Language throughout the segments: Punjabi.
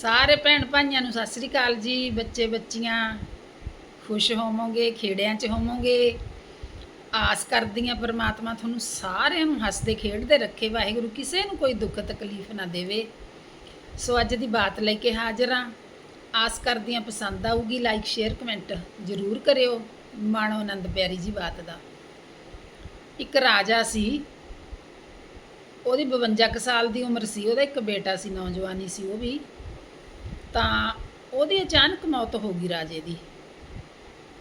ਸਾਰੇ ਭੈਣ ਭਾਈਆਂ ਨੂੰ ਸਤਿ ਸ੍ਰੀ ਅਕਾਲ ਜੀ। ਬੱਚੇ ਬੱਚੀਆਂ, ਖੁਸ਼ ਹੋਵੋਗੇ ਖੇੜਿਆਂ 'ਚ ਹੋਵੋਗੇ। ਆਸ ਕਰਦੀ ਹਾਂ ਪ੍ਰਮਾਤਮਾ ਤੁਹਾਨੂੰ ਸਾਰਿਆਂ ਨੂੰ ਹੱਸਦੇ ਖੇਡਦੇ ਰੱਖੇ। ਵਾਹਿਗੁਰੂ ਕਿਸੇ ਨੂੰ ਕੋਈ ਦੁੱਖ ਤਕਲੀਫ ਨਾ ਦੇਵੇ। ਸੋ ਅੱਜ ਦੀ ਬਾਤ ਲੈ ਕੇ ਹਾਜ਼ਰ ਹਾਂ। ਆਸ ਕਰਦੀ ਹਾਂ ਪਸੰਦ ਆਊਗੀ ਲਾਈਕ ਸ਼ੇਅਰ ਕਮੈਂਟ ਜ਼ਰੂਰ ਕਰਿਓ। ਮਾਣੋ ਆਨੰਦ ਪਿਆਰੀ ਜੀ ਬਾਤ ਦਾ। ਇੱਕ ਰਾਜਾ ਸੀ। ਉਹਦੀ 52 ਕੁ ਸਾਲ ਦੀ ਉਮਰ ਸੀ। ਉਹਦਾ ਇੱਕ ਬੇਟਾ ਸੀ, ਨੌਜਵਾਨੀ ਸੀ ਉਹ ਵੀ। ਤਾਂ ਉਹਦੀ ਅਚਾਨਕ ਮੌਤ ਹੋ ਗਈ ਰਾਜੇ ਦੀ।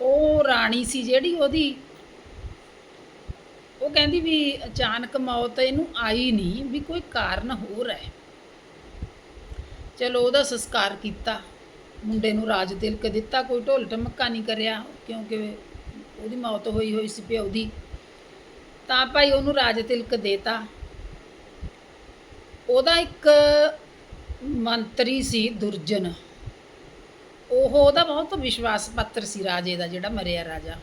ਉਹ ਰਾਣੀ ਸੀ ਜਿਹੜੀ ਉਹਦੀ, ਉਹ ਕਹਿੰਦੀ ਵੀ ਅਚਾਨਕ ਮੌਤ ਇਹਨੂੰ ਆਈ ਨਹੀਂ ਵੀ ਕੋਈ ਕਾਰਨ ਹੋਰ ਹੈ। ਚਲੋ ਉਹਦਾ ਸੰਸਕਾਰ ਕੀਤਾ। ਮੁੰਡੇ ਨੂੰ ਰਾਜ ਤਿਲਕ ਦਿੱਤਾ, ਕੋਈ ਢੋਲ ਢਮੱਕਾ ਨਹੀਂ ਕਰਿਆ, ਕਿਉਂਕਿ ਉਹਦੀ ਮੌਤ ਹੋਈ ਹੋਈ ਸੀ ਪਿਓ ਦੀ। ਤਾਂ ਭਾਈ ਉਹਨੂੰ ਰਾਜ ਤਿਲਕ ਦੇਤਾ। ਉਹਦਾ ਇੱਕ ਮੰਤਰੀ ਸੀ ਦੁਰਜਨ। ਉਹ ਉਹਦਾ ਬਹੁਤ ਵਿਸ਼ਵਾਸ ਪਾਤਰ ਸੀ ਰਾਜੇ ਦਾ, ਜਿਹੜਾ ਮਰਿਆ ਰਾਜਾ।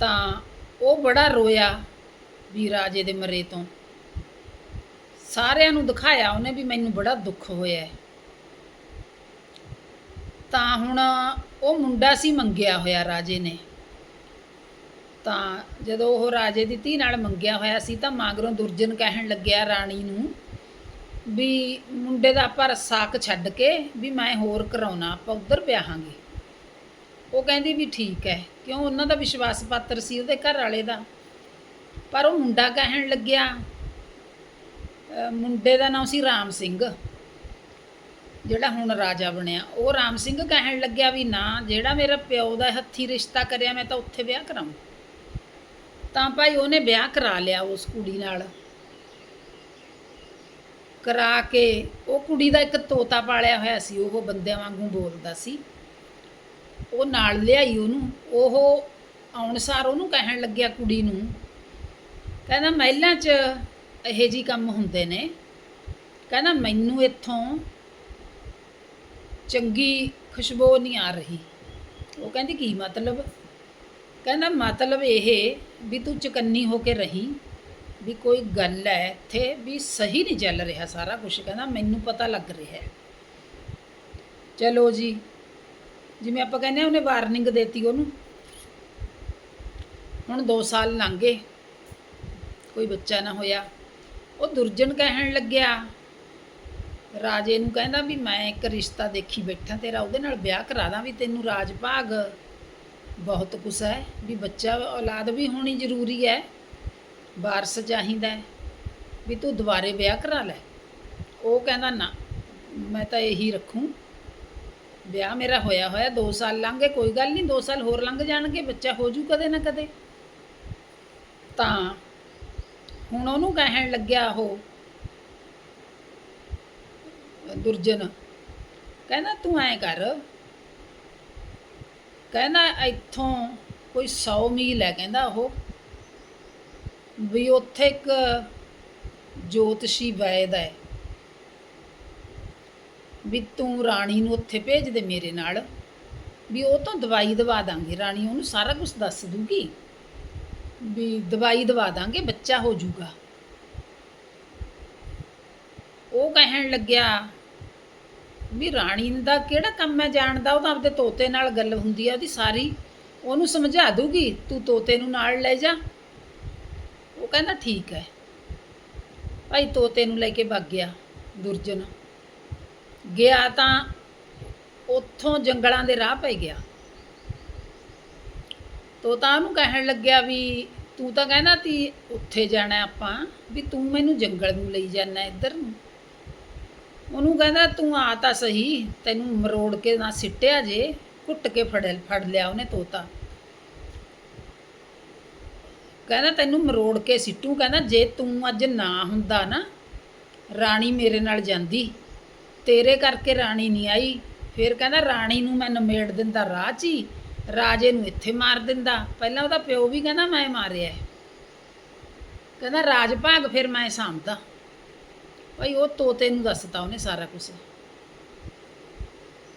ਤਾਂ ਉਹ ਬੜਾ ਰੋਇਆ ਵੀ ਰਾਜੇ ਦੇ ਮਰੇ ਤੋਂ। ਸਾਰਿਆਂ ਨੂੰ ਦਿਖਾਇਆ ਉਹਨੇ ਵੀ ਮੈਨੂੰ ਬੜਾ ਦੁੱਖ ਹੋਇਆ ਤਾਂ ਹੁਣ ਉਹ ਮੁੰਡਾ ਸੀ ਮੰਗਿਆ ਹੋਇਆ ਰਾਜੇ ਨੇ। ਤਾਂ ਜਦੋਂ ਉਹ ਰਾਜੇ ਦੀ ਧੀ ਨਾਲ ਮੰਗਿਆ ਹੋਇਆ ਸੀ ਤਾਂ ਮਾਗਰੋਂ ਦੁਰਜਨ ਕਹਿਣ ਲੱਗਿਆ ਰਾਣੀ ਨੂੰ ਵੀ ਮੁੰਡੇ ਦਾ ਆਪਾਂ ਰਸਾਕ ਛੱਡ ਕੇ ਵੀ ਮੈਂ ਹੋਰ ਕਰਾਉਣਾ, ਆਪਾਂ ਉਧਰ ਵਿਆਹਾਂਗੇ। ਉਹ ਕਹਿੰਦੀ ਵੀ ਠੀਕ ਹੈ, ਕਿਉਂ ਉਹਨਾਂ ਦਾ ਵਿਸ਼ਵਾਸ ਪਾਤਰ ਸੀ ਉਹਦੇ ਘਰ ਵਾਲੇ ਦਾ। ਪਰ ਉਹ ਮੁੰਡਾ ਕਹਿਣ ਲੱਗਿਆ ਮੁੰਡੇ ਦਾ ਨਾਮ ਸੀ ਰਾਮ ਸਿੰਘ, ਜਿਹੜਾ ਹੁਣ ਰਾਜਾ ਬਣਿਆ। ਉਹ ਰਾਮ ਸਿੰਘ ਕਹਿਣ ਲੱਗਿਆ ਵੀ ਨਾ, ਜਿਹੜਾ ਮੇਰਾ ਪਿਓ ਦਾ ਹੱਥੀ ਰਿਸ਼ਤਾ ਕਰਿਆ, ਮੈਂ ਤਾਂ ਉੱਥੇ ਵਿਆਹ ਕਰਾਉਂ। ਤਾਂ ਭਾਈ ਉਹਨੇ ਵਿਆਹ ਕਰਾ ਲਿਆ ਉਸ ਕੁੜੀ ਨਾਲ। ਕਰਾ ਕੇ ਉਹ ਕੁੜੀ ਦਾ ਇੱਕ ਤੋਤਾ ਪਾਲਿਆ ਹੋਇਆ ਸੀ, ਉਹ ਬੰਦਿਆਂ ਵਾਂਗੂ ਬੋਲਦਾ ਸੀ। ਉਹ ਨਾਲ ਲਿਆਈ ਉਹਨੂੰ, ਉਹ ਆਉਣ ਸਾਰ ਉਹਨੂੰ ਕਹਿਣ ਲੱਗਿਆ ਕੁੜੀ ਨੂੰ, ਕਹਿੰਦਾ ਮਹਿਲਾਂ 'ਚ ਇਹੋ ਜੀ ਕੰਮ ਹੁੰਦੇ ਨੇ। ਕਹਿੰਦਾ ਮੈਨੂੰ ਇੱਥੋਂ ਚੰਗੀ ਖੁਸ਼ਬੂ ਨਹੀਂ ਆ ਰਹੀ। ਉਹ ਕਹਿੰਦੀ ਕੀ ਮਤਲਬ? ਕਹਿੰਦਾ ਮਤਲਬ ਇਹ ਵੀ ਤੂੰ ਚਕੰਨੀ ਹੋ ਕੇ ਰਹੀ। ਵੀ ਕੋਈ ਗੱਲ ਹੈ, ਇੱਥੇ ਵੀ ਸਹੀ ਨਹੀਂ ਚੱਲ ਰਿਹਾ ਸਾਰਾ ਕੁਝ ਕਹਿੰਦਾ, ਮੈਨੂੰ ਪਤਾ ਲੱਗ ਰਿਹਾ ਹੈ। ਚਲੋ ਜੀ, ਜਿਵੇਂ ਆਪਾਂ ਕਹਿੰਦੇ ਹਾਂ ਉਹਨੇ ਵਾਰਨਿੰਗ ਦੇਤੀ ਉਹਨੂੰ। ਹੁਣ 2 ਸਾਲ ਲੰਘ ਗਏ, ਕੋਈ ਬੱਚਾ ਨਾ ਹੋਇਆ। ਉਹ ਦੁਰਜਨ ਕਹਿਣ ਲੱਗਿਆ, ਰਾਜੇ ਨੂੰ ਕਹਿੰਦਾ ਵੀ ਮੈਂ ਇੱਕ ਰਿਸ਼ਤਾ ਦੇਖੀ ਬੈਠਾ ਤੇਰਾ, ਉਹਦੇ ਨਾਲ ਵਿਆਹ ਕਰਾ ਦਾਂ ਵੀ ਤੈਨੂੰ ਰਾਜ ਭਾਗ ਬਹੁਤ ਕੁਛ ਹੈ, ਵੀ ਬੱਚਾ ਔਲਾਦ ਵੀ ਹੋਣੀ ਜ਼ਰੂਰੀ ਹੈ। ਵਾਰਸ ਚਾਹੀਦਾ ਵੀ ਤੂੰ ਦੁਬਾਰੇ ਵਿਆਹ ਕਰਾ ਲੈ। ਉਹ ਕਹਿੰਦਾ, ਨਾ, ਮੈਂ ਤਾਂ ਇਹੀ ਰੱਖੂੰ। ਵਿਆਹ ਮੇਰਾ ਹੋਇਆ ਹੋਇਆ 2 ਸਾਲ ਲੰਘ ਗਏ, ਕੋਈ ਗੱਲ ਨਹੀਂ 2 ਸਾਲ ਹੋਰ ਲੰਘ ਜਾਣਗੇ, ਬੱਚਾ ਹੋ ਜੂ ਕਦੇ ਨਾ ਕਦੇ। ਤਾਂ ਹੁਣ ਉਹਨੂੰ ਕਹਿਣ ਲੱਗਿਆ ਉਹ, ਦੁਰਜਨ, ਕਹਿੰਦਾ, ਤੂੰ ਐ ਕਰ। ਕਹਿੰਦਾ, ਇੱਥੋਂ ਕੋਈ 100 ਮੀਲ ਹੈ, ਕਹਿੰਦਾ ਉਹ। ਵੀ ਉੱਥੇ ਇੱਕ ਜੋਤਸ਼ੀ ਵੈਦ ਹੈ। ਵੀ ਤੂੰ ਰਾਣੀ ਨੂੰ ਉੱਥੇ ਭੇਜ ਦੇ ਮੇਰੇ ਨਾਲ। ਵੀ ਉਹ ਤੋਂ ਦਵਾਈ ਦਵਾ ਦਾਂਗੇ ਰਾਣੀ, ਉਹਨੂੰ ਸਾਰਾ ਕੁਝ ਦੱਸ ਦੂਗੀ। ਵੀ ਦਵਾਈ ਦਵਾ ਦਾਂਗੇ, ਬੱਚਾ ਹੋ ਜਾਊਗਾ। ਉਹ ਕਹਿਣ ਲੱਗਿਆ, ਵੀ ਰਾਣੀ ਦਾ ਕਿਹੜਾ ਕੰਮ ਹੈ ਜਾਣਦਾ? ਉਹ ਤਾਂ ਆਪਦੇ ਤੋਤੇ ਨਾਲ ਗੱਲ ਹੁੰਦੀ ਆ, ਉਹਦੀ ਸਾਰੀ। ਉਹਨੂੰ ਸਮਝਾ ਦੂਗੀ, ਤੂੰ ਤੋਤੇ ਨੂੰ ਨਾਲ ਲੈ ਜਾ। ਉਹ ਕਹਿੰਦਾ ਠੀਕ ਹੈ। ਭਾਈ ਤੋਤੇ ਨੂੰ ਲੈ ਕੇ ਭੱਗ ਗਿਆ ਦੁਰਜਨ। ਗਿਆ ਤਾਂ ਉੱਥੋਂ ਜੰਗਲਾਂ ਦੇ ਰਾਹ ਪੈ ਗਿਆ। ਤੋਤਾ ਉਹਨੂੰ ਕਹਿਣ ਲੱਗਿਆ ਵੀ ਤੂੰ ਤਾਂ ਕਹਿੰਦਾ ਤੀ ਉੱਥੇ ਜਾਣਾ ਆਪਾਂ, ਵੀ ਤੂੰ ਮੈਨੂੰ ਜੰਗਲ ਨੂੰ ਲਈ ਜਾਣਾ ਇੱਧਰ ਨੂੰ। ਉਹਨੂੰ ਕਹਿੰਦਾ ਤੂੰ ਆ ਤਾਂ ਸਹੀ, ਤੈਨੂੰ ਮਰੋੜ ਕੇ ਨਾ ਸਿੱਟਿਆ ਜੇ, ਕੁੱਟ ਕੇ ਫੜ ਫੜ ਲਿਆ ਉਹਨੇ ਤੋਤਾ। ਕਹਿੰਦਾ ਤੈਨੂੰ ਮਰੋੜ ਕੇ ਸਿੱਟੂ, ਕਹਿੰਦਾ ਜੇ ਤੂੰ ਅੱਜ ਨਾ ਹੁੰਦਾ ਨਾ, ਰਾਣੀ ਮੇਰੇ ਨਾਲ ਜਾਂਦੀ। ਤੇਰੇ ਕਰਕੇ ਰਾਣੀ ਨਹੀਂ ਆਈ। ਫਿਰ ਕਹਿੰਦਾ ਰਾਣੀ ਨੂੰ ਮੈਂ ਨਮੇੜ ਦਿੰਦਾ ਰਾਹ 'ਚ ਹੀ, ਰਾਜੇ ਨੂੰ ਇੱਥੇ ਮਾਰ ਦਿੰਦਾ। ਪਹਿਲਾਂ ਉਹਦਾ ਪਿਓ ਵੀ ਕਹਿੰਦਾ ਮੈਂ ਮਾਰਿਆ ਕਹਿੰਦਾ ਰਾਜ ਭਾਗ, ਫਿਰ ਮੈਂ ਸਾਂਭਦਾ। ਭਾਈ ਉਹ ਤੋਤੇ ਨੂੰ ਦੱਸਤਾ ਉਹਨੇ ਸਾਰਾ ਕੁਝ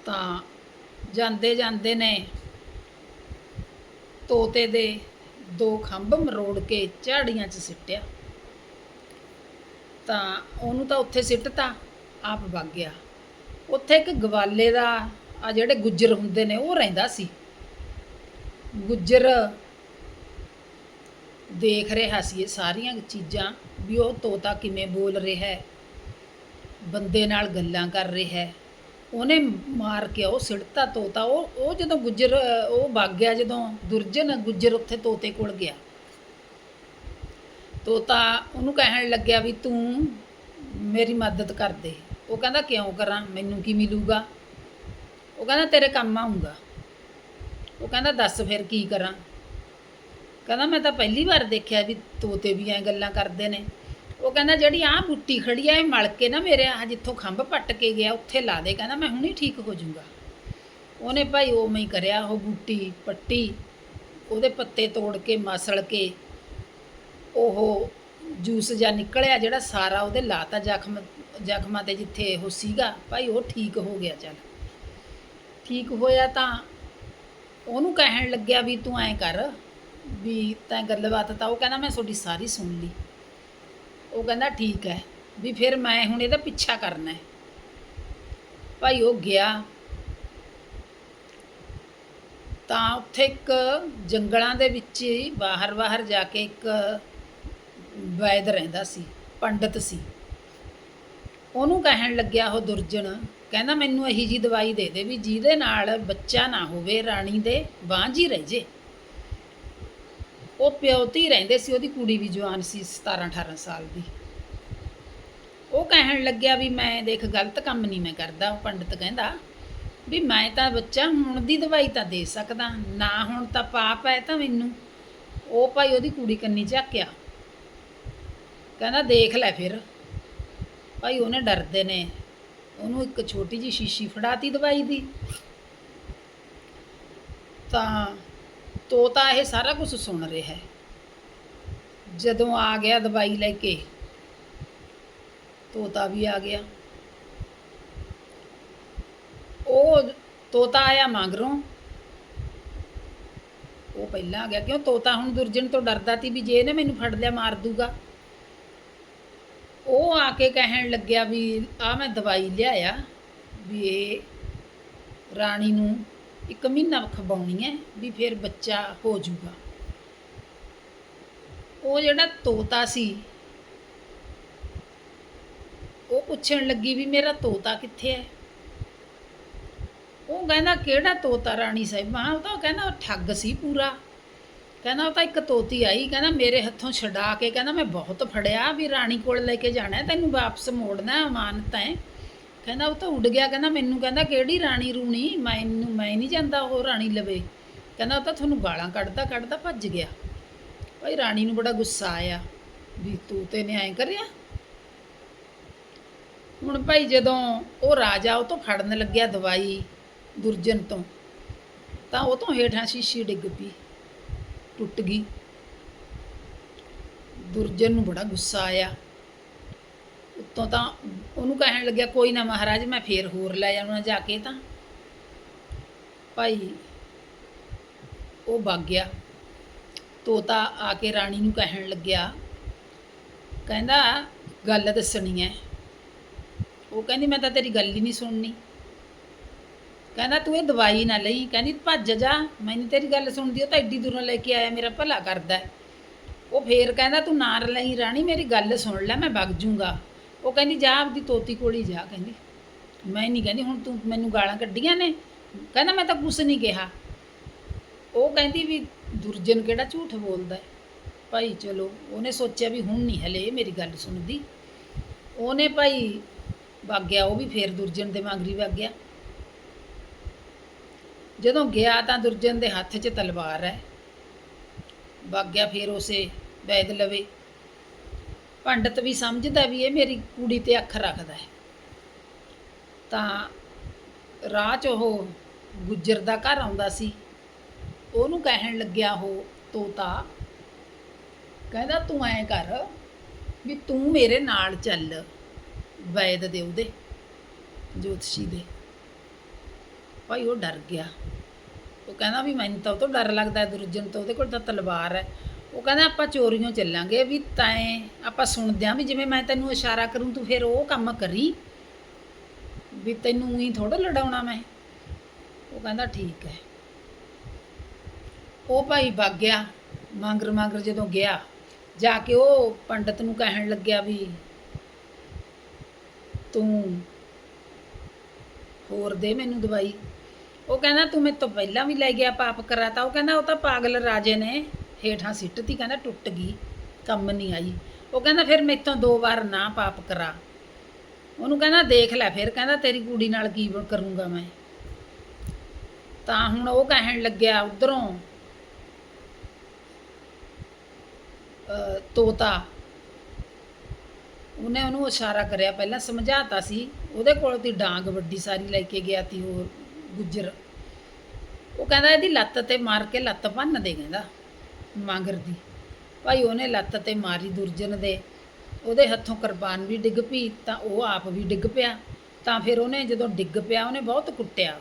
ਤਾਂ ਜਾਂਦੇ ਜਾਂਦੇ ਨੇ ਤੋਤੇ ਦੇ ਦੋ ਖੰਭ ਮਰੋੜ ਕੇ ਝਾੜੀਆਂ 'ਚ ਸਿੱਟਿਆ। ਤਾਂ ਉਹਨੂੰ ਤਾਂ ਉੱਥੇ ਸਿੱਟਤਾ, ਆਪ ਵਗ ਗਿਆ। ਉੱਥੇ ਇੱਕ ਗਵਾਲੇ ਦਾ ਆ ਜਿਹੜੇ ਗੁੱਜਰ ਹੁੰਦੇ ਨੇ, ਉਹ ਰਹਿੰਦਾ ਸੀ। ਗੁੱਜਰ ਦੇਖ ਰਿਹਾ ਸੀ ਇਹ ਸਾਰੀਆਂ ਚੀਜ਼ਾਂ ਵੀ ਉਹ ਤੋਤਾ ਕਿਵੇਂ ਬੋਲ ਰਿਹਾ ਹੈ, ਬੰਦੇ ਨਾਲ ਗੱਲਾਂ ਕਰ ਰਿਹਾ ਹੈ। ਉਹਨੇ ਮਾਰ ਕੇ ਉਹ ਸਿੜਤਾ ਤੋਤਾ, ਉਹ ਉਹ ਜਦੋਂ ਗੁੱਜਰ, ਉਹ ਵਗ ਗਿਆ ਜਦੋਂ ਦੁਰਜਨ ਗੁੱਜਰ ਉੱਥੇ ਤੋਤੇ ਕੋਲ ਗਿਆ। ਤੋਤਾ ਉਹਨੂੰ ਕਹਿਣ ਲੱਗਿਆ ਵੀ ਤੂੰ ਮੇਰੀ ਮਦਦ ਕਰ ਦੇ। ਉਹ ਕਹਿੰਦਾ, ਕਿਉਂ ਕਰਾਂ? ਮੈਨੂੰ ਕੀ ਮਿਲੂਗਾ? ਉਹ ਕਹਿੰਦਾ, ਤੇਰੇ ਕੰਮ ਆਉਂਗਾ ਉਹ ਕਹਿੰਦਾ, ਦੱਸ ਫਿਰ ਕੀ ਕਰਾਂ? ਕਹਿੰਦਾ, ਮੈਂ ਤਾਂ ਪਹਿਲੀ ਵਾਰ ਦੇਖਿਆ ਵੀ ਤੋਤੇ ਵੀ ਐਂ ਗੱਲਾਂ ਕਰਦੇ ਨੇ। ਉਹ ਕਹਿੰਦਾ, ਜਿਹੜੀ ਆਹ ਬੁੱਟੀ ਖੜੀ ਆ, ਇਹ ਮਲ ਕੇ ਨਾ ਮੇਰੇ ਆ ਜਿੱਥੋਂ ਖੰਭ ਪੱਟ ਕੇ ਗਿਆ, ਉੱਥੇ ਲਾ ਦੇ। ਕਹਿੰਦਾ, ਮੈਂ ਹੁਣੀ ਠੀਕ ਹੋ ਜਾਊਂਗਾ। ਉਹਨੇ ਭਾਈ ਉਵੇਂ ਹੀ ਕਰਿਆ, ਉਹ ਬੂਟੀ ਪੱਟੀ, ਉਹਦੇ ਪੱਤੇ ਤੋੜ ਕੇ ਮਸਲ ਕੇ, ਉਹ ਜੂਸ ਜਾਂ ਨਿਕਲਿਆ, ਜਿਹੜਾ ਸਾਰਾ ਉਹਦੇ ਲਾਤਾ ਜ਼ਖਮ, ਜ਼ਖਮਾਂ ਤੇ ਜਿੱਥੇ ਉਹ ਸੀਗਾ। ਭਾਈ ਉਹ ਠੀਕ ਹੋ ਗਿਆ, ਚੱਲ। ਠੀਕ ਹੋਇਆ ਤਾਂ ਉਹਨੂੰ ਕਹਿਣ ਲੱਗਿਆ ਵੀ ਤੂੰ ਐਂ ਕਰ, ਵੀ ਤੈਂ ਗੱਲਬਾਤ ਤਾਂ ਉਹ ਕਹਿੰਦਾ, ਮੈਂ ਤੁਹਾਡੀ ਸਾਰੀ ਸੁਣ ਲਈ। ਉਹ ਕਹਿੰਦਾ ਠੀਕ ਹੈ, ਵੀ ਫਿਰ ਮੈਂ ਹੁਣ ਇਹਦਾ ਪਿੱਛਾ ਕਰਨਾ ਹੈ। ਭਾਈ ਉਹ ਗਿਆ। ਤਾਂ ਉੱਥੇ ਇੱਕ ਜੰਗਲਾਂ ਦੇ ਵਿੱਚ ਹੀ ਬਾਹਰ ਬਾਹਰ ਜਾ ਕੇ ਇੱਕ ਵੈਦ ਰਹਿੰਦਾ ਸੀ, ਪੰਡਤ ਸੀ। ਉਹਨੂੰ ਕਹਿਣ ਲੱਗਿਆ ਉਹ ਦੁਰਜਨ, ਕਹਿੰਦਾ ਮੈਨੂੰ ਇਹੀ ਜੀ ਦਵਾਈ ਦੇ ਦੇ ਵੀ ਜਿਹਦੇ ਨਾਲ ਬੱਚਾ ਨਾ ਹੋਵੇ, ਰਾਣੀ ਦੇ ਬਾਂਝ ਹੀ ਰਹਿ ਜੇ। ਉਹ ਪਿਓਤੀ ਰਹਿੰਦੇ ਸੀ, ਉਹਦੀ ਕੁੜੀ ਵੀ ਜਵਾਨ ਸੀ 17 18 ਸਾਲ ਦੀ। ਉਹ ਕਹਿਣ ਲੱਗਿਆ ਵੀ ਮੈਂ ਦੇਖ, ਗਲਤ ਕੰਮ ਨਹੀਂ ਮੈਂ ਕਰਦਾ, ਉਹ ਪੰਡਤ ਕਹਿੰਦਾ ਵੀ ਮੈਂ ਤਾਂ ਬੱਚਾ, ਹੁਣ ਦੀ ਦਵਾਈ ਤਾਂ ਦੇ ਸਕਦਾ, ਨਾ ਹੁਣ ਤਾਂ ਪਾਪ ਹੈ ਤਾਂ ਮੈਨੂੰ। ਉਹ ਭਾਈ ਉਹਦੀ ਕੁੜੀ ਕੰਨੀ ਝਾਕਿਆ। ਕਹਿੰਦਾ ਦੇਖ ਲੈ ਫਿਰ। ਭਾਈ ਉਹਨੇ ਡਰਦੇ ਨੇ। ਉਹਨੂੰ ਇੱਕ ਛੋਟੀ ਜੀ ਸ਼ੀਸ਼ੀ ਫੜਾਤੀ ਦਵਾਈ ਦੀ। ਤਾਂ ਤੋਤਾ ਇਹ ਸਾਰਾ ਕੁਝ ਸੁਣ ਰਿਹਾ ਹੈ। ਜਦੋਂ ਆ ਗਿਆ ਦਵਾਈ ਲੈ ਕੇ, ਤੋਤਾ ਵੀ ਆ ਗਿਆ। ਉਹ ਤੋਤਾ ਆਇਆ ਮਗਰੋਂ। ਉਹ ਪਹਿਲਾਂ ਆ ਗਿਆ, ਕਿਉਂ ਤੋਤਾ ਹੁਣ ਦੁਰਜਨ ਤੋਂ ਡਰਦਾ ਸੀ ਵੀ ਜੇ ਇਹਨੇ ਮੈਨੂੰ ਫੜ ਲਿਆ ਮਾਰ ਦੂਗਾ। ਉਹ ਆ ਕੇ ਕਹਿਣ ਲੱਗਿਆ ਵੀ ਆ ਮੈਂ ਦਵਾਈ ਲਿਆਇਆ ਵੀ ਇਹ ਰਾਣੀ ਨੂੰ ਇੱਕ ਮਹੀਨਾ ਖਵਾਉਣੀ ਹੈ ਵੀ ਫਿਰ ਬੱਚਾ ਹੋ ਜਾਊਗਾ। ਉਹ ਜਿਹੜਾ ਤੋਤਾ ਸੀ, ਉਹ ਪੁੱਛਣ ਲੱਗੀ ਵੀ ਮੇਰਾ ਤੋਤਾ ਕਿੱਥੇ ਹੈ? ਉਹ ਕਹਿੰਦਾ, ਕਿਹੜਾ ਤੋਤਾ ਰਾਣੀ ਸਾਹਿਬਾਂ? ਉਹ ਤਾਂ ਕਹਿੰਦਾ ਉਹ ਠੱਗ ਸੀ ਪੂਰਾ। ਕਹਿੰਦਾ, ਉਹ ਤਾਂ ਇੱਕ ਤੋਤੀ ਆਈ। ਕਹਿੰਦਾ, ਮੇਰੇ ਹੱਥੋਂ ਛਡਾ ਕੇ, ਕਹਿੰਦਾ, ਮੈਂ ਬਹੁਤ ਫੜਿਆ ਵੀ ਰਾਣੀ ਕੋਲ ਲੈ ਕੇ ਜਾਣਾ ਤੈਨੂੰ ਵਾਪਸ ਮੋੜਨਾ ਅਮਾਨਤ ਹੈ। ਕਹਿੰਦਾ ਉਹ ਤਾਂ ਉੱਡ ਗਿਆ, ਕਹਿੰਦਾ ਮੈਨੂੰ ਕਹਿੰਦਾ ਕਿਹੜੀ ਰਾਣੀ ਰੂਣੀ? ਮੈਨੂੰ ਮੈਂ ਨਹੀਂ ਜਾਂਦਾ ਉਹ ਰਾਣੀ ਲਵੇ। ਕਹਿੰਦਾ ਉਹ ਤਾਂ ਤੁਹਾਨੂੰ ਗਾਲਾਂ ਕੱਢਦਾ ਕੱਢਦਾ ਭੱਜ ਗਿਆ। ਭਾਈ ਰਾਣੀ ਨੂੰ ਬੜਾ ਗੁੱਸਾ ਆਇਆ ਵੀ ਤੂੰ ਤੇ ਨੇ ਕਰਿਆ। ਹੁਣ ਭਾਈ ਜਦੋਂ ਉਹ ਰਾਜਾ ਉਹ ਤੋਂ ਫੜਨ ਲੱਗਿਆ ਦਵਾਈ ਦੁਰਜਨ ਤੋਂ, ਤਾਂ ਉਹ ਤੋਂ ਹੇਠਾਂ ਸ਼ੀਸ਼ੀ ਡਿੱਗ ਪਈ, ਟੁੱਟ ਗਈ। ਦੁਰਜਨ ਨੂੰ ਬੜਾ ਗੁੱਸਾ ਆਇਆ। ਉੱਤੋਂ ਤਾਂ ਉਹਨੂੰ ਕਹਿਣ ਲੱਗਿਆ, ਕੋਈ ਨਾ ਮਹਾਰਾਜ, ਮੈਂ ਫੇਰ ਹੋਰ ਲੈ ਜਾਣਾ ਜਾ ਕੇ ਤਾਂ। ਭਾਈ ਉਹ ਵਗ ਗਿਆ। ਤੋਤਾ ਆ ਕੇ ਰਾਣੀ ਨੂੰ ਕਹਿਣ ਲੱਗਿਆ, ਕਹਿੰਦਾ, ਗੱਲ ਦੱਸਣੀ ਹੈ ਉਹ ਕਹਿੰਦੀ, ਮੈਂ ਤਾਂ ਤੇਰੀ ਗੱਲ ਹੀ ਨਹੀਂ ਸੁਣਨੀ। ਕਹਿੰਦਾ, ਤੂੰ ਇਹ ਦਵਾਈ ਨਾ ਲਈ। ਕਹਿੰਦੀ, ਭੱਜ ਜਾ, ਮੈਨੂੰ ਤੇਰੀ ਗੱਲ ਸੁਣਦੀ, ਉਹ ਤਾਂ ਐਡੀ ਦੂਰੋਂ ਲੈ ਕੇ ਆਇਆ, ਮੇਰਾ ਭਲਾ ਕਰਦਾ ਉਹ ਫੇਰ ਕਹਿੰਦਾ, ਤੂੰ ਨਾ ਲਈ ਰਾਣੀ, ਮੇਰੀ ਗੱਲ ਸੁਣ ਲੈ, ਮੈਂ ਵਗ ਜੂੰਗਾ। ਉਹ ਕਹਿੰਦੀ, ਜਾ ਆਪਦੀ ਤੋਤੀ ਕੋਲ ਹੀ ਜਾ, ਕਹਿੰਦੀ। ਮੈਂ ਨਹੀਂ ਕਹਿੰਦੀ, ਹੁਣ ਤੂੰ ਮੈਨੂੰ ਗਾਲਾਂ ਕੱਢੀਆਂ ਨੇ? ਕਹਿੰਦਾ, ਮੈਂ ਤਾਂ ਕੁਛ ਨਹੀਂ ਕਿਹਾ। ਉਹ ਕਹਿੰਦੀ ਵੀ, ਦੁਰਜਨ ਕਿਹੜਾ ਝੂਠ ਬੋਲਦਾ ਹੈ। ਭਾਈ ਚਲੋ, ਉਹਨੇ ਸੋਚਿਆ ਵੀ ਹੁਣ ਨਹੀਂ ਹਲੇ ਇਹ ਮੇਰੀ ਗੱਲ ਸੁਣਦੀ। ਉਹਨੇ ਭਾਈ ਵਗ ਗਿਆ ਉਹ ਵੀ ਫੇਰ ਦੁਰਜਨ ਦੇ ਮੰਗਰੀ ਵਗ ਗਿਆ ਜਦੋਂ ਗਿਆ ਤਾਂ ਦੁਰਜਨ ਦੇ ਹੱਥ 'ਚ ਤਲਵਾਰ ਹੈ। ਵਗ ਗਿਆ ਫੇਰ ਉਸੇ ਵੈਦ ਲਵੇ। ਪੰਡਤ ਵੀ ਸਮਝਦਾ ਵੀ ਇਹ ਮੇਰੀ ਕੁੜੀ ਤੇ ਅੱਖ ਰੱਖਦਾ ਹੈ। ਤਾਂ ਰਾਹ 'ਚ ਉਹ ਗੁੱਜਰ ਦਾ ਘਰ ਆਉਂਦਾ ਸੀ। ਉਹਨੂੰ ਕਹਿਣ ਲੱਗਿਆ ਉਹ ਤੋਤਾ, ਕਹਿੰਦਾ ਤੂੰ ਐਂ ਕਰ ਵੀ ਤੂੰ ਮੇਰੇ ਨਾਲ ਚੱਲ ਵੈਦ ਦੇ ਉਹਦੇ ਜੋਤਸ਼ੀ ਦੇ। ਭਾਈ ਉਹ ਡਰ ਗਿਆ। ਉਹ ਕਹਿੰਦਾ ਵੀ ਮੈਨੂੰ ਤਾਂ ਉਹ ਤੋਂ ਡਰ ਲੱਗਦਾ ਹੈ, ਦੁਰਜਨ ਤੋਂ ਉਹਦੇ ਕੋਲ ਤਾਂ ਤਲਵਾਰ ਹੈ। ਉਹ ਕਹਿੰਦਾ ਆਪਾਂ ਚੋਰੀਆਂ ਚੱਲਾਂਗੇ ਵੀ ਤੈਂ ਆਪਾਂ ਸੁਣਦੇ ਆਂ ਵੀ ਜਿਵੇਂ ਮੈਂ ਤੈਨੂੰ ਇਸ਼ਾਰਾ ਕਰੂੰ ਤੂੰ ਫਿਰ ਉਹ ਕੰਮ ਕਰੀ। ਵੀ ਤੈਨੂੰ ਹੀ ਥੋੜਾ ਲੜਾਉਣਾ ਮੈਂ। ਉਹ ਕਹਿੰਦਾ ਠੀਕ ਹੈ। ਉਹ ਭਾਈ ਵਗ ਗਿਆ, ਮੰਗਰ ਮੰਗਰ ਜਦੋਂ ਗਿਆ, ਜਾ ਕੇ ਉਹ ਪੰਡਤ ਨੂੰ ਕਹਿਣ ਲੱਗਿਆ ਵੀ ਤੂੰ ਹੋਰ ਦੇ ਮੈਨੂੰ ਦਵਾਈ। ਉਹ ਕਹਿੰਦਾ ਤੂੰ ਮੇਰੇ ਤੋਂ ਪਹਿਲਾਂ ਵੀ ਲੈ ਗਿਆ ਪਾਪ ਕਰਾਤਾ। ਉਹ ਕਹਿੰਦਾ ਉਹ ਤਾਂ ਪਾਗਲ ਰਾਜੇ ਨੇ। ਹੇਠਾਂ ਸਿੱਟਤੀ ਕਹਿੰਦਾ ਟੁੱਟ ਗਈ, ਕੰਮ ਨਹੀਂ ਆਈ। ਉਹ ਕਹਿੰਦਾ ਫਿਰ ਮੇਰੇ ਤੋਂ ਦੋ ਵਾਰ ਨਾ ਪਾਪ ਕਰਾ। ਉਹਨੂੰ ਕਹਿੰਦਾ ਦੇਖ ਲੈ ਫਿਰ, ਕਹਿੰਦਾ ਤੇਰੀ ਕੁੜੀ ਨਾਲ ਕੀ ਕਰੂੰਗਾ ਮੈਂ। ਤਾਂ ਹੁਣ ਉਹ ਕਹਿਣ ਲੱਗਿਆ ਉਧਰੋਂ ਤੋਤਾ। ਉਹਨੇ ਉਹਨੂੰ ਇਸ਼ਾਰਾ ਕਰਿਆ, ਪਹਿਲਾਂ ਸਮਝਾਤਾ ਸੀ, ਉਹਦੇ ਕੋਲ ਤੀ ਡਾਂਗ ਵੱਡੀ ਸਾਰੀ ਲੈ ਕੇ ਗਿਆ ਤੀ ਉਹ ਗੁੱਜਰ। ਉਹ ਕਹਿੰਦਾ ਇਹਦੀ ਲੱਤ ਤੇ ਮਾਰ ਕੇ ਲੱਤ ਭੰਨ ਦੇ ਕਹਿੰਦਾ। ਮਾਂਗਰ ਦੀ ਭਾਈ ਉਹਨੇ ਲੱਤ ਤੇ ਮਾਰੀ ਦੁਰਜਨ ਦੇ। ਉਹਦੇ ਹੱਥੋਂ ਕੁਰਬਾਨ ਵੀ ਡਿੱਗ ਪਈ, ਤਾਂ ਉਹ ਆਪ ਵੀ ਡਿੱਗ ਪਿਆ। ਤਾਂ ਫਿਰ ਉਹਨੇ ਜਦੋਂ ਡਿੱਗ ਪਿਆ, ਉਹਨੇ ਬਹੁਤ ਕੁੱਟਿਆ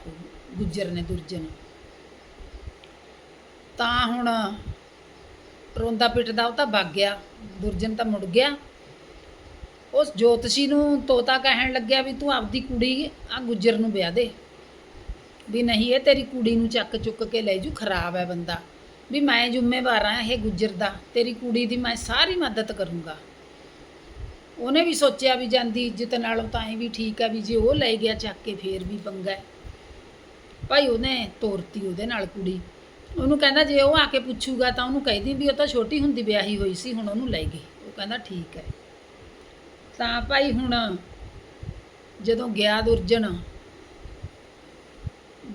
ਗੁੱਜਰ ਨੇ, ਦੁਰਜਨ। ਤਾਂ ਹੁਣ ਰੋਂਦਾ ਪਿੱਟਦਾ ਉਹ ਤਾਂ ਭੱਗ ਗਿਆ। ਦੁਰਜਨ ਤਾਂ ਮੁੜ ਗਿਆ। ਉਸ ਜੋਤਸ਼ੀ ਨੂੰ ਤੋਤਾ ਕਹਿਣ ਲੱਗਿਆ ਵੀ ਤੂੰ ਆਪਦੀ ਕੁੜੀ ਆ ਗੁੱਜਰ ਨੂੰ ਵਿਆਹ ਦੇ। ਵੀ ਨਹੀਂ, ਇਹ ਤੇਰੀ ਕੁੜੀ ਨੂੰ ਚੱਕ ਚੁੱਕ ਕੇ ਲੈ ਜੂ, ਖਰਾਬ ਹੈ ਬੰਦਾ। ਵੀ ਮੈਂ ਜ਼ਿੰਮੇਵਾਰ ਆ ਇਹ ਗੁੱਜਰ ਦਾ ਤੇਰੀ ਕੁੜੀ ਦੀ ਮੈਂ ਸਾਰੀ ਮਦਦ ਕਰੂੰਗਾ। ਉਹਨੇ ਵੀ ਸੋਚਿਆ ਵੀ ਜਾਂਦੀ ਇੱਜ਼ਤ ਨਾਲੋਂ ਤਾਂ ਇਹ ਵੀ ਠੀਕ ਹੈ ਵੀ ਜੇ ਉਹ ਲੈ ਗਿਆ ਚੱਕ ਕੇ ਫੇਰ ਵੀ ਪੰਗਾ ਹੈ। ਭਾਈ ਉਹਨੇ ਤੋਰਤੀ ਉਹਦੇ ਨਾਲ ਕੁੜੀ। ਉਹਨੂੰ ਕਹਿੰਦਾ ਜੇ ਉਹ ਆ ਕੇ ਪੁੱਛੂਗਾ ਤਾਂ ਉਹਨੂੰ ਕਹਿ ਕਹਿਦੀ ਵੀ ਉਹ ਤਾਂ ਛੋਟੀ ਹੁੰਦੀ ਵਿਆਹੀ ਹੋਈ ਸੀ ਹੁਣ ਉਹਨੂੰ ਲੈ ਗਈ। ਉਹ ਕਹਿੰਦਾ ਠੀਕ ਹੈ। ਤਾਂ ਭਾਈ ਹੁਣ ਜਦੋਂ ਗਿਆ ਦੁਰਜਨ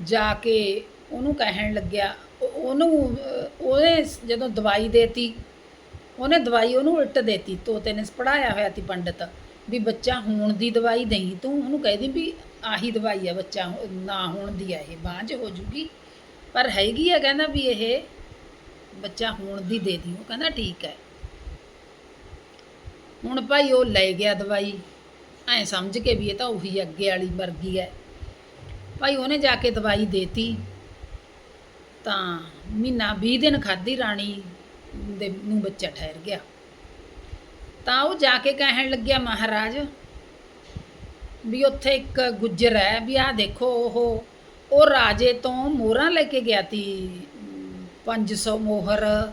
ਜਾ ਕੇ ਉਹਨੂੰ ਕਹਿਣ ਲੱਗਿਆ ਉਹ- ਉਹਨੂੰ ਅਹ, ਉਹਨੇ ਜਦੋਂ ਦਵਾਈ ਦੇਤੀ, ਉਹਨੇ ਦਵਾਈ ਉਹਨੂੰ ਉਲਟ ਦੇਤੀ, ਤੋਤੇ ਨੇ ਪੜਾਇਆ ਹੋਇਆ ਸੀ ਪੰਡਤ, ਵੀ ਬੱਚਾ ਹੋਣ ਦੀ ਦਵਾਈ ਦੇਈ, ਤੂੰ ਉਹਨੂੰ ਕਹਿਦੀ ਵੀ ਆਹੀ ਦਵਾਈ ਆ ਬੱਚਾ, ਨਾ ਹੋਣ ਦੀ ਆ ਇਹ, ਬਾਂਝ ਹੋ ਜੂਗੀ। ਪਰ ਹੈਗੀ ਆ, ਕਹਿੰਦਾ ਵੀ ਇਹ ਬੱਚਾ ਹੋਣ ਦੀ ਦੇ ਦੀ, ਉਹ ਕਹਿੰਦਾ ਠੀਕ ਹੈ। ਹੁਣ ਭਾਈ ਉਹ ਲੈ ਗਿਆ ਦਵਾਈ, ਐ ਸਮਝ ਕੇ ਵੀ ਇਹ ਤਾਂ ਉਹੀ ਅੱਗੇ ਵਾਲੀ ਵਰਗੀ ਹੈ। ਭਾਈ ਉਹਨੇ ਜਾ ਕੇ ਦਵਾਈ ਦੇਤੀ ਤਾਂ ਮਹੀਨਾ 20 ਦਿਨ ਖਾਧੀ ਰਾਣੀ ਦੇ ਨੂੰ ਬੱਚਾ ਠਹਿਰ ਗਿਆ। ਤਾਂ ਉਹ ਜਾ ਕੇ ਕਹਿਣ ਲੱਗਿਆ, ਮਹਾਰਾਜ, ਵੀ ਉੱਥੇ ਇੱਕ ਗੁੱਜਰ ਹੈ, ਵੀ ਆਹ ਦੇਖੋ, ਉਹ ਉਹ ਰਾਜੇ ਤੋਂ ਮੋਹਰਾਂ ਲੈ ਕੇ ਗਿਆ ਤੀ 500 ਮੋਹਰ।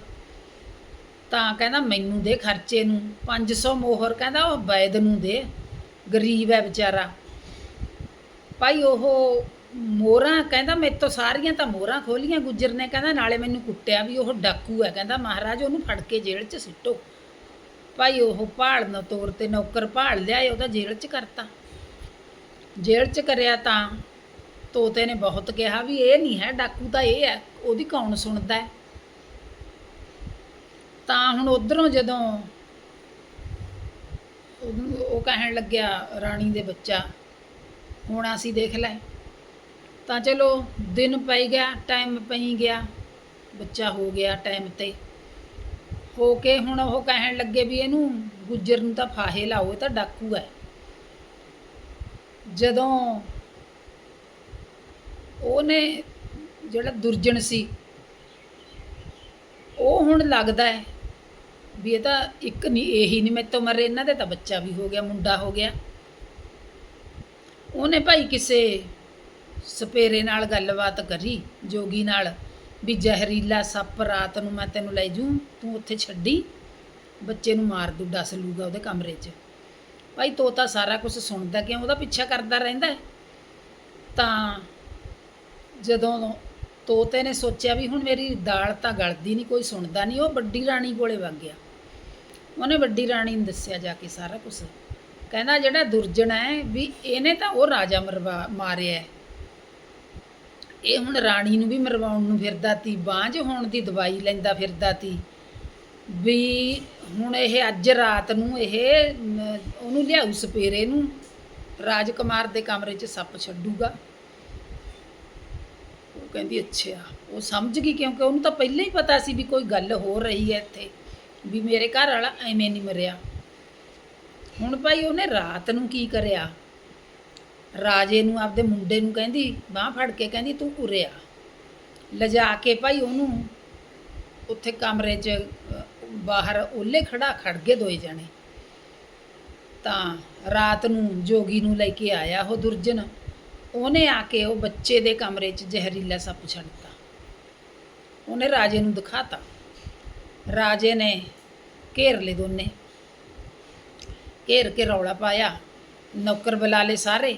ਤਾਂ ਕਹਿੰਦਾ, ਮੈਨੂੰ ਦੇ ਖਰਚੇ ਨੂੰ 500 ਮੋਹਰ। ਕਹਿੰਦਾ, ਉਹ ਵੈਦ ਨੂੰ ਦੇ, ਗਰੀਬ ਹੈ ਵਿਚਾਰਾ। ਭਾਈ, ਉਹ ਮੋਹਰਾਂ, ਕਹਿੰਦਾ ਮੇਰੇ ਤੋਂ ਸਾਰੀਆਂ ਤਾਂ ਮੋਹਰਾਂ ਖੋਲੀਆਂ, ਗੁੱਜਰ ਨੇ ਕਹਿੰਦਾ ਨਾਲੇ ਮੈਨੂੰ ਕੁੱਟਿਆ ਵੀ ਉਹ ਡਾਕੂ ਹੈ, ਕਹਿੰਦਾ ਮਹਾਰਾਜ ਉਹਨੂੰ ਫੜ ਕੇ ਜੇਲ੍ਹ 'ਚ ਸਿੱਟੋ। ਭਾਈ ਉਹ ਭਾਲ ਨਾ ਤੋਰ ਤੇ ਨੌਕਰ ਭਾਲ ਲਿਆ ਉਹਦਾ ਜੇਲ੍ਹ 'ਚ ਕਰਤਾ। ਜੇਲ੍ਹ 'ਚ ਕਰਿਆ ਤਾਂ ਤੋਤੇ ਨੇ ਬਹੁਤ ਕਿਹਾ ਵੀ ਇਹ ਨਹੀਂ ਹੈ, ਡਾਕੂ ਤਾਂ ਇਹ ਹੈ, ਉਹਦੀ ਕੌਣ ਸੁਣਦਾ ਤਾਂ ਹੁਣ ਉਧਰੋਂ ਜਦੋਂ ਉਹ ਕਹਿਣ ਲੱਗਿਆ, ਰਾਣੀ ਦੇ ਬੱਚਾ, ਹੁਣ ਅਸੀਂ ਦੇਖ ਲੈ। ਤਾਂ ਚਲੋ ਦਿਨ ਪਈ ਗਿਆ ਟਾਈਮ ਪਈ ਗਿਆ, ਬੱਚਾ ਹੋ ਗਿਆ ਟਾਈਮ ਤੇ। ਹੋ ਕੇ ਹੁਣ ਉਹ ਕਹਿਣ ਲੱਗੇ ਵੀ ਇਹਨੂੰ ਗੁੱਜਰ ਨੂੰ ਤਾਂ ਫਾਹੇ ਲਾਓ, ਇਹ ਤਾਂ ਡਾਕੂ ਹੈ। ਜਦੋਂ ਉਹਨੇ ਜਿਹੜਾ ਦੁਰਜਣ ਸੀ, ਉਹ ਹੁਣ ਲੱਗਦਾ ਹੈ ਵੀ ਇਹ ਤਾਂ ਇੱਕ ਨਹੀਂ ਇਹੀ ਨਹੀਂ ਮੇਰੇ ਤੋਂ ਮਰੇ, ਇਹਨਾਂ ਦੇ ਤਾਂ ਬੱਚਾ ਵੀ ਹੋ ਗਿਆ, ਮੁੰਡਾ ਹੋ ਗਿਆ। ਉਹਨੇ ਭਾਈ ਕਿਸੇ ਸਪੇਰੇ ਨਾਲ ਗੱਲਬਾਤ ਕਰੀ, ਜੋਗੀ ਨਾਲ, ਵੀ ਜ਼ਹਿਰੀਲਾ ਸੱਪ ਰਾਤ ਨੂੰ ਮੈਂ ਤੈਨੂੰ ਲੈ ਜੂ, ਤੂੰ ਉੱਥੇ ਛੱਡੀ, ਬੱਚੇ ਨੂੰ ਮਾਰ ਦੂ, ਡਸ ਲੂਗਾ ਉਹਦੇ ਕਮਰੇ 'ਚ। ਭਾਈ ਤੋਤਾ ਸਾਰਾ ਕੁਝ ਸੁਣਦਾ ਕਿਉਂ? ਉਹਦਾ ਪਿੱਛਾ ਕਰਦਾ ਰਹਿੰਦਾ। ਤਾਂ ਜਦੋਂ ਤੋਤੇ ਨੇ ਸੋਚਿਆ ਵੀ ਹੁਣ ਮੇਰੀ ਦਾਲ ਤਾਂ ਗਲਦੀ ਨਹੀਂ ਕੋਈ ਸੁਣਦਾ ਨਹੀਂ ਉਹ ਵੱਡੀ ਰਾਣੀ ਕੋਲੇ ਵਗ ਗਿਆ। ਉਹਨੇ ਵੱਡੀ ਰਾਣੀ ਨੂੰ ਦੱਸਿਆ ਜਾ ਕੇ ਸਾਰਾ ਕੁਝ ਕਹਿੰਦਾ ਜਿਹੜਾ ਦੁਰਜਣ ਹੈ ਵੀ ਇਹਨੇ ਤਾਂ ਉਹ ਰਾਜਾ ਮਰਵਾ, ਮਾਰਿਆ ਇਹ ਹੁਣ ਰਾਣੀ ਨੂੰ ਵੀ ਮਰਵਾਉਣ ਨੂੰ ਫਿਰਦਾ ਤੀ, ਬਾਂਝ ਹੋਣ ਦੀ ਦਵਾਈ ਲੈਂਦਾ ਫਿਰਦਾ ਤੀ। ਵੀ ਹੁਣ ਇਹ ਅੱਜ ਰਾਤ ਨੂੰ ਇਹ, ਉਹਨੂੰ ਲਿਆਉ ਸਪੇਰੇ ਨੂੰ, ਰਾਜਕੁਮਾਰ ਦੇ ਕਮਰੇ 'ਚ ਸੱਪ ਛੱਡੂਗਾ। ਉਹ ਕਹਿੰਦੀ, ਅੱਛਾ, ਉਹ ਸਮਝ ਗਈ ਕਿਉਂਕਿ ਉਹਨੂੰ ਤਾਂ ਪਹਿਲਾਂ ਹੀ ਪਤਾ ਸੀ ਵੀ ਕੋਈ ਗੱਲ ਹੋ ਰਹੀ ਹੈ ਇੱਥੇ, ਵੀ ਮੇਰੇ ਘਰ ਵਾਲਾ ਐਵੇਂ ਨਹੀਂ ਮਰਿਆ। ਹੁਣ ਭਾਈ ਉਹਨੇ ਰਾਤ ਨੂੰ ਕੀ ਕਰਿਆ? ਰਾਜੇ ਨੂੰ, ਆਪਦੇ ਮੁੰਡੇ ਨੂੰ ਕਹਿੰਦੀ, ਬਾਹ ਫੜ ਕੇ ਕਹਿੰਦੀ, ਤੂੰ ਉਰਿਆ ਲਿਜਾ ਕੇ ਭਾਈ ਉਹਨੂੰ ਉੱਥੇ ਕਮਰੇ 'ਚ ਬਾਹਰ ਓਲੇ ਖੜਾ ਖੜ ਗਏ ਦੋਏ ਜਾਣੇ। ਤਾਂ ਰਾਤ ਨੂੰ ਜੋਗੀ ਨੂੰ ਲੈ ਕੇ ਆਇਆ ਉਹ ਦੁਰਜਨ। ਉਹਨੇ ਆ ਕੇ ਉਹ ਬੱਚੇ ਦੇ ਕਮਰੇ 'ਚ ਜ਼ਹਿਰੀਲਾ ਸੱਪ ਛੱਡਤਾ ਉਹਨੇ ਰਾਜੇ ਨੂੰ ਦਿਖਾਤਾ। ਰਾਜੇ ਨੇ ਘੇਰ ਲਏ ਦੋਨੇ। ਘੇਰ ਕੇ ਰੌਲਾ ਪਾਇਆ। ਨੌਕਰ ਬੁਲਾ ਲਏ ਸਾਰੇ।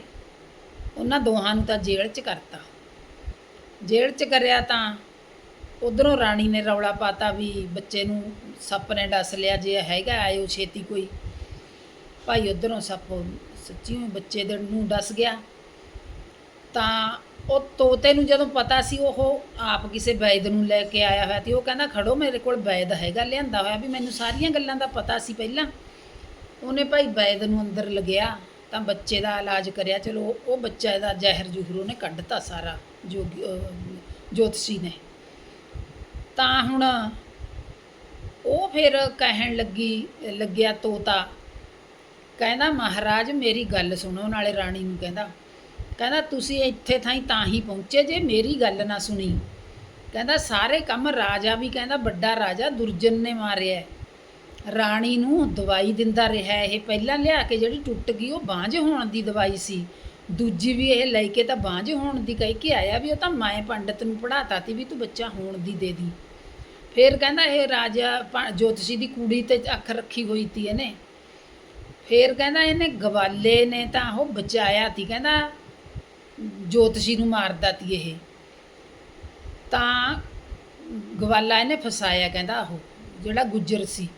ਉਹਨਾਂ ਦੋਹਾਂ ਨੂੰ ਤਾਂ ਜੇਲ੍ਹ 'ਚ ਕਰਤਾ। ਜੇਲ੍ਹ 'ਚ ਕਰਿਆ ਤਾਂ ਉਧਰੋਂ ਰਾਣੀ ਨੇ ਰੌਲਾ ਪਾਤਾ ਵੀ ਬੱਚੇ ਨੂੰ ਸੱਪ ਨੇ ਡਸ ਲਿਆ, ਜੇ ਹੈਗਾ ਆਇਓ ਛੇਤੀ ਕੋਈ। ਭਾਈ ਉਧਰੋਂ ਸੱਪ ਸੱਚੀ ਬੱਚੇ ਦੇ ਨੂੰ ਡਸ ਗਿਆ। ਤਾਂ ਉਹ ਤੋਤੇ ਨੂੰ ਜਦੋਂ ਪਤਾ ਸੀ ਉਹ ਆਪ ਕਿਸੇ ਵੈਦ ਨੂੰ ਲੈ ਕੇ ਆਇਆ ਹੋਇਆ ਤੇ ਉਹ ਕਹਿੰਦਾ, ਖੜੋ ਮੇਰੇ ਕੋਲ ਵੈਦ ਹੈਗਾ, ਲਿਆਂਦਾ ਹੋਇਆ ਵੀ ਮੈਨੂੰ ਸਾਰੀਆਂ ਗੱਲਾਂ ਦਾ ਪਤਾ ਸੀ ਪਹਿਲਾਂ। ਉਹਨੇ ਭਾਈ ਵੈਦ ਨੂੰ ਅੰਦਰ ਲਗਿਆ। ਤਾਂ ਬੱਚੇ ਦਾ ਇਲਾਜ ਕਰਿਆ, ਚਲੋ ਉਹ ਬੱਚਾ ਦਾ ਜ਼ਹਿਰ ਜੁਹਰ ਉਹਨੇ ਕੱਢਤਾ ਸਾਰਾ, ਜੋਗੀ ਜੋਤਸ਼ੀ ਨੇ। ਤਾਂ ਹੁਣ ਉਹ ਫਿਰ ਕਹਿਣ ਲੱਗੀ, ਲੱਗਿਆ ਤੋਤਾ, ਕਹਿੰਦਾ, ਮਹਾਰਾਜ, ਮੇਰੀ ਗੱਲ ਸੁਣੋ। ਨਾਲੇ ਰਾਣੀ ਨੂੰ ਕਹਿੰਦਾ ਕਹਿੰਦਾ, ਤੁਸੀਂ ਇੱਥੇ ਥਾਈ ਤਾਂ ਹੀ ਪਹੁੰਚੇ ਜੇ ਮੇਰੀ ਗੱਲ ਨਾ ਸੁਣੀ। ਕਹਿੰਦਾ, ਸਾਰੇ ਕੰਮ ਰਾਜਾ ਵੀ ਕਹਿੰਦਾ, ਵੱਡਾ ਰਾਜਾ ਦੁਰਜਨ ਨੇ ਮਾਰਿਆ ਰਾਣੀ ਨੂੰ ਦਵਾਈ ਦਿੰਦਾ ਰਿਹਾ। ਇਹ ਪਹਿਲਾਂ ਲਿਆ ਕੇ ਜਿਹੜੀ ਟੁੱਟ ਗਈ, ਉਹ ਬਾਂਝ ਹੋਣ ਦੀ ਦਵਾਈ ਸੀ। ਦੂਜੀ ਵੀ ਇਹ ਲੈ ਕੇ ਤਾਂ ਬਾਂਝ ਹੋਣ ਦੀ ਕਹਿ ਕੇ ਆਇਆ ਵੀ ਉਹ ਤਾਂ ਮੈਂ ਪੰਡਤ ਨੂੰ ਪੜਾਤਾ ਤੀ ਵੀ ਤੂੰ ਬੱਚਾ ਹੋਣ ਦੀ ਦੇ ਦੀ। ਫਿਰ ਕਹਿੰਦਾ ਇਹ ਰਾਜਾ ਪ- ਜੋਤਸ਼ੀ ਦੀ ਕੁੜੀ ਤੇ ਅੱਖ ਰੱਖੀ ਹੋਈ ਤੀ ਇਹਨੇ। ਫਿਰ ਕਹਿੰਦਾ ਇਹਨੇ ਗਵਾਲੇ ਨੇ ਤਾਂ ਉਹ ਬਚਾਇਆ ਤੀ। ਕਹਿੰਦਾ ਜੋਤਸ਼ੀ ਨੂੰ ਮਾਰਦਾ ਤੀ ਇਹ। ਤਾਂ ਗਵਾਲਾ ਇਹਨੇ ਫਸਾਇਆ ਕਹਿੰਦਾ ਉਹ, ਜਿਹੜਾ ਗੁੱਜਰ ਸੀ।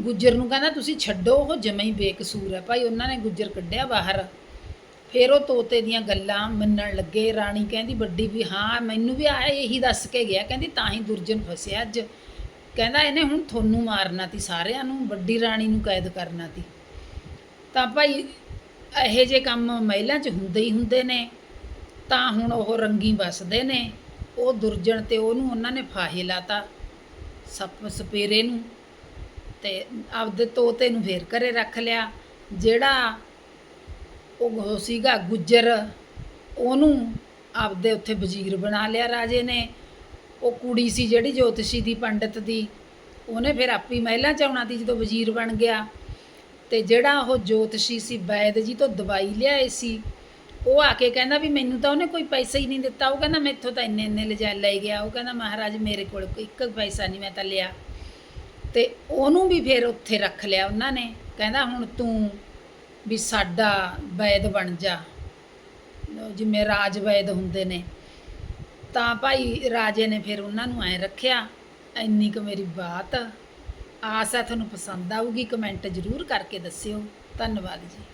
ਗੁੱਜਰ ਨੂੰ ਕਹਿੰਦਾ, ਤੁਸੀਂ ਛੱਡੋ, ਉਹ ਜਮਾ ਹੀ ਬੇਕਸੂਰ ਹੈ। ਭਾਈ, ਉਹਨਾਂ ਨੇ ਗੁੱਜਰ ਕੱਢਿਆ ਬਾਹਰ। ਫਿਰ ਉਹ ਤੋਤੇ ਦੀਆਂ ਗੱਲਾਂ ਮੰਨਣ ਲੱਗੇ। ਰਾਣੀ ਕਹਿੰਦੀ ਵੱਡੀ ਵੀ, ਹਾਂ, ਮੈਨੂੰ ਵੀ ਆਇਆ, ਇਹੀ ਦੱਸ ਕੇ ਗਿਆ। ਕਹਿੰਦੀ, ਤਾਂ ਹੀ ਦੁਰਜਨ ਫਸਿਆ ਅੱਜ। ਕਹਿੰਦਾ, ਇਹਨੇ ਹੁਣ ਤੁਹਾਨੂੰ ਮਾਰਨਾ ਤੀ ਸਾਰਿਆਂ ਨੂੰ, ਵੱਡੀ ਰਾਣੀ ਨੂੰ ਕੈਦ ਕਰਨਾ ਤੀ। ਤਾਂ ਭਾਈ, ਇਹੋ ਜਿਹੇ ਕੰਮ ਮਹਿਲਾਂ 'ਚ ਹੁੰਦੇ ਹੀ ਹੁੰਦੇ ਨੇ। ਤਾਂ ਹੁਣ ਉਹ ਰੰਗੀ ਵਸਦੇ ਨੇ। ਉਹ ਦੁਰਜਨ ਤੇ ਉਹਨੂੰ, ਉਹਨਾਂ ਨੇ ਫਾਹੇ ਲਾਤਾ ਸੱਪ, ਸਪੇਰੇ ਨੂੰ। ਤੇ ਆਪਦੇ ਤੋਤੇ ਨੂੰ ਫੇਰ ਘਰੇ ਰੱਖ ਲਿਆ। ਜਿਹੜਾ ਉਹ ਸੀਗਾ ਗੁੱਜਰ, ਉਹਨੂੰ ਆਪਦੇ ਉੱਥੇ ਵਜ਼ੀਰ ਬਣਾ ਲਿਆ ਰਾਜੇ ਨੇ। ਉਹ ਕੁੜੀ ਸੀ ਜਿਹੜੀ ਜੋਤਸ਼ੀ ਦੀ, ਪੰਡਤ ਦੀ, ਉਹਨੇ ਫਿਰ ਆਪੀ ਮਹਿਲਾਂ ਚ ਆਉਣਾ ਤੀ ਜਦੋਂ ਵਜ਼ੀਰ ਬਣ ਗਿਆ। ਤੇ ਜਿਹੜਾ ਉਹ ਜੋਤਸ਼ੀ ਸੀ, ਵੈਦ ਜੀ ਤੋਂ ਦਵਾਈ ਲਿਆਏ ਸੀ, ਉਹ ਆ ਕੇ ਕਹਿੰਦਾ ਵੀ ਮੈਨੂੰ ਤਾਂ ਉਹਨੇ ਕੋਈ ਪੈਸਾ ਹੀ ਨਹੀਂ ਦਿੱਤਾ। ਉਹ ਕਹਿੰਦਾ ਮੈਥੋਂ ਤਾਂ ਇੰਨੇ ਇੰਨੇ ਲਿਜਾ ਲੈ ਗਿਆ। ਉਹ ਕਹਿੰਦਾ ਮਹਾਰਾਜ ਮੇਰੇ ਕੋਲ ਕੋਈ ਇੱਕ ਪੈਸਾ ਨਹੀਂ, ਮੈਂ ਤਾਂ ਲਿਆ। ਤੇ ਉਹਨੂੰ ਵੀ ਫਿਰ ਉੱਥੇ ਰੱਖ ਲਿਆ ਉਹਨਾਂ ਨੇ। ਕਹਿੰਦਾ ਹੁਣ ਤੂੰ ਵੀ ਸਾਡਾ ਵੈਦ ਬਣ ਜਾ। ਜਿਵੇਂ ਰਾਜ ਵੈਦ ਹੁੰਦੇ ਨੇ। ਤਾਂ ਭਾਈ ਰਾਜੇ ਨੇ ਫਿਰ ਉਹਨਾਂ ਨੂੰ ਐ ਰੱਖਿਆ, ਇੰਨੀ ਕੁ ਮੇਰੀ ਬਾਤ, ਆਸ ਹੈ ਤੁਹਾਨੂੰ ਪਸੰਦ ਆਊਗੀ, ਕਮੈਂਟ ਜ਼ਰੂਰ ਕਰਕੇ ਦੱਸਿਓ। ਧੰਨਵਾਦ ਜੀ।